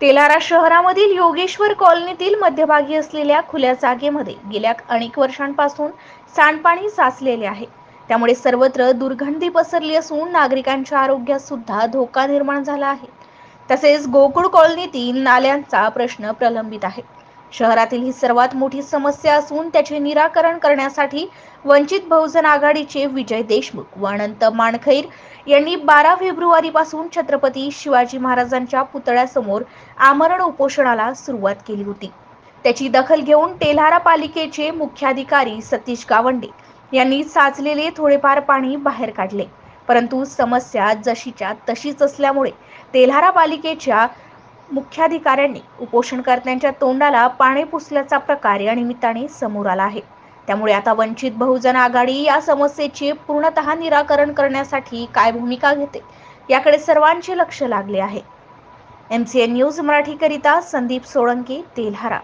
तेलारा शहरामधील योगेश्वर कॉलनीतील मध्यभागी असलेल्या खुल्या जागेमध्ये गेल्या अनेक वर्षांपासून सांडपाणी साचलेले आहे. त्यामुळे सर्वत्र दुर्गंधी पसरली असून नागरिकांच्या आरोग्यास सुद्धा धोका निर्माण झाला आहे. तसेच गोकुळ कॉलनीतील नाल्यांचा प्रश्न प्रलंबित आहे. शहरातील ही सर्वात मोठी समस्या असून त्याचे निराकरण करण्यासाठी वंचित बहुजन आघाडीचे विजय देशमुख व अनंत माणखैर यांनी बारा फेब्रुवारी पासून छत्रपती शिवाजी महाराजांच्या पुतळ्यासमोर आमरण उपोषणाला सुरुवात केली होती. त्याची दखल घेऊन तेल्हारा पालिकेचे मुख्याधिकारी सतीश गावंडे यांनी साचलेले थोडेफार पाणी बाहेर काढले. परंतु समस्या जशीच्या तशीच असल्यामुळे तेल्हारा पालिकेच्या मुख्याधिकाऱ्यांनी उपोषणकर्त्यांच्या तोंडाला पाणी पुसल्याचा प्रकार या निमित्ताने समोर आला आहे. त्यामुळे आता वंचित बहुजन आघाडी या समस्येचे पूर्णतः निराकरण करण्यासाठी काय भूमिका घेते याकडे सर्वांचे लक्ष लागले आहे. एम सी एन न्यूज मराठीकरिता संदीप सोळंकी तेल्हारा.